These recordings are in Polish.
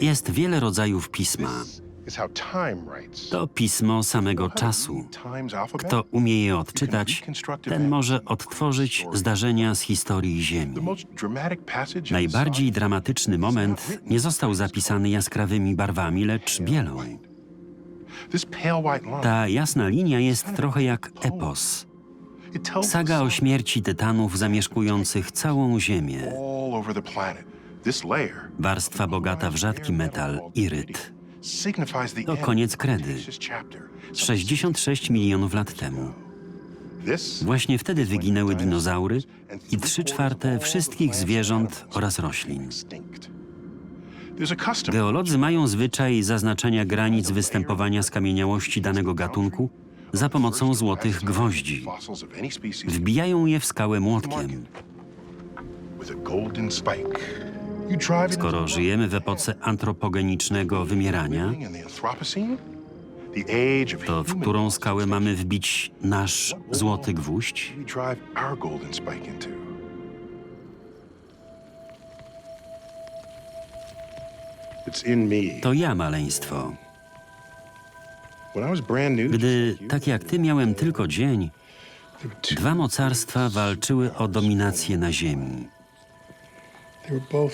Jest wiele rodzajów pisma. To pismo samego czasu. Kto umie je odczytać, ten może odtworzyć zdarzenia z historii Ziemi. Najbardziej dramatyczny moment nie został zapisany jaskrawymi barwami, lecz bielą. Ta jasna linia jest trochę jak epos. Saga o śmierci tytanów zamieszkujących całą Ziemię. Warstwa bogata w rzadki metal, iryt. To koniec kredy. this chapter. 66 milionów lat temu. Właśnie wtedy wyginęły dinozaury i trzy czwarte wszystkich zwierząt oraz roślin. Geolodzy mają zwyczaj zaznaczania granic występowania skamieniałości danego gatunku za pomocą złotych gwoździ. Wbijają je w skałę młotkiem. Skoro żyjemy w epoce antropogenicznego wymierania, to w którą skałę mamy wbić nasz złoty gwóźdź? To ja, maleństwo. Gdy, tak jak ty, miałem tylko dzień, dwa mocarstwa walczyły o dominację na Ziemi.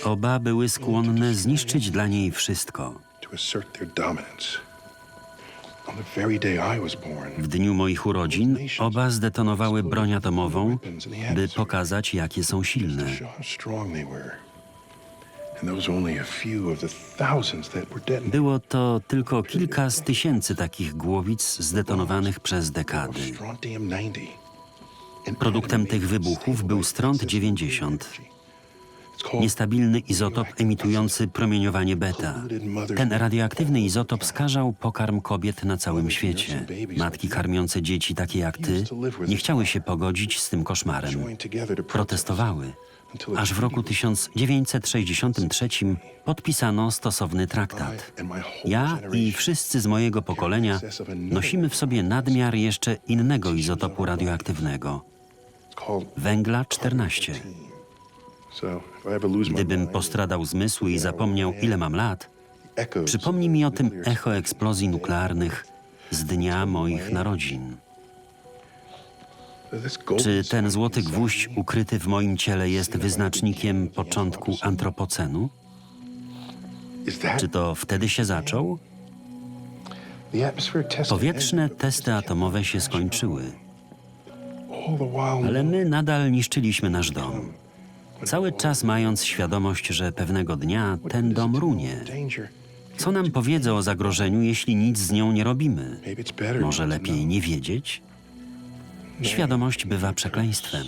Oba były skłonne zniszczyć dla niej wszystko. W dniu moich urodzin oba zdetonowały broń atomową, by pokazać, jakie są silne. Było to tylko kilka z tysięcy takich głowic zdetonowanych przez dekady. Strontium 90. An Produktem tych wybuchów był system 90, energy. It's called niestabilny izotop emitujący promieniowanie beta. Ten radioaktywny izotop skażał pokarm kobiet na całym świecie. Matki karmiące dzieci takie jak ty nie chciały się pogodzić z tym koszmarem. Protestowały. Aż w roku 1963 podpisano stosowny traktat. Ja i wszyscy z mojego pokolenia nosimy w sobie nadmiar jeszcze innego izotopu radioaktywnego węgla 14. Gdybym postradał zmysł i zapomniał, ile mam lat, przypomnij mi o tym echo eksplozji nuklearnych z dnia moich narodzin. Czy ten złoty gwóźdź ukryty w moim ciele jest wyznacznikiem początku antropocenu? Czy to wtedy się zaczął? Powietrzne testy atomowe się skończyły, ale my nadal niszczyliśmy nasz dom. Cały czas mając świadomość, że pewnego dnia ten dom runie. Co nam powiedzą o zagrożeniu, jeśli nic z nią nie robimy? Może lepiej nie wiedzieć? Świadomość bywa przekleństwem.